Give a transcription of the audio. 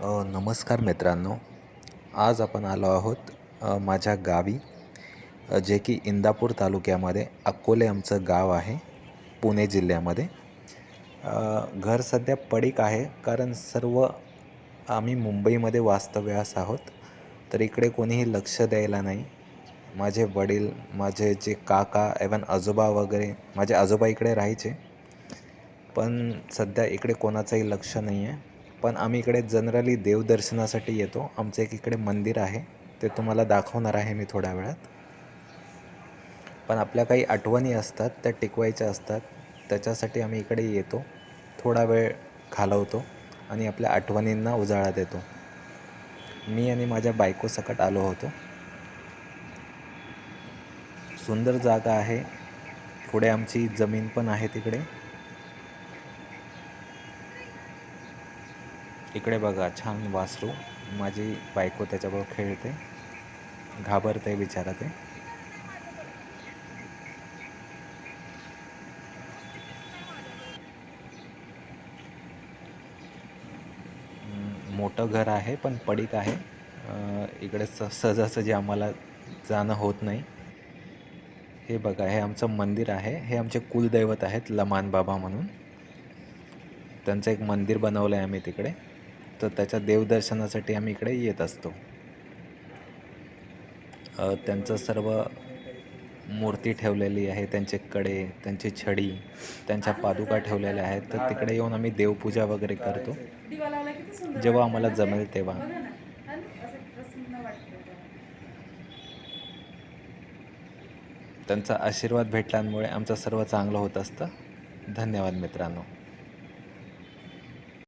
नमस्कार मित्रांनो. आज आपण आलो आहोत माझ्या गावी जे की इंदापूर तालुक्यामध्ये अकोले आमचं गाव आहे पुणे जिल्ह्यामध्ये. घर सध्या पडीक आहे कारण सर्व आम्ही मुंबईमध्ये वास्तव्यास आहोत. तर इकडे कोणीही लक्ष द्यायला नाही. माझे वडील माझे जे काका एवन आजोबा वगैरे माझे आजोबा इकडे राहायचे. पण सध्या इकडे कोणाचंही लक्ष नाही आहे पण आम्ही इकडे जनरली देवदर्शनासाठी येतो. आमचं एक इकडे मंदिर आहे. ते तुम्हाला दाखवणार आहे मी थोड्या वेळात. पण आपल्या काही आठवणी असतात त्या टिकवायच्या असतात. त्याच्यासाठी आम्ही इकडे येतो. थोडा वेळ घालवतो आणि आपल्या आठवणींना उजाळा देतो. मी आणि माझ्या बायकोसकट आलो होतो. सुंदर जागा आहे. पुढे आमची जमीन पण आहे तिकडे. इकडे बघा छान वासरू. माझी बायको त्याच्याबरोबर खेळते. घाबरते बिचारा ते. मोठं घर आहे पण पडीक आहे. इकडे स सहजासहजी आम्हाला जाणं होत नाही. हे बघा हे आमचं मंदिर आहे. हे आमचे कुलदैवत आहेत लमान बाबा म्हणून. त्यांचं एक मंदिर बनवलं आहे आम्ही तिकडे. तर त्याच्या देवदर्शनासाठी आम्ही इकडे येत असतो त्यांचं सर्व मूर्ती ठेवलेली आहे त्यांचे कडे त्यांची छडी त्यांच्या पादुका ठेवलेल्या आहेत तर तिकडे येऊन आम्ही देवपूजा वगैरे करतो जेव्हा आम्हाला जमेल तेव्हा. तेव्हा. त्यांचा आशीर्वाद भेटल्यामुळे आमचं सर्व चांगलं होत असतं धन्यवाद मित्रांनो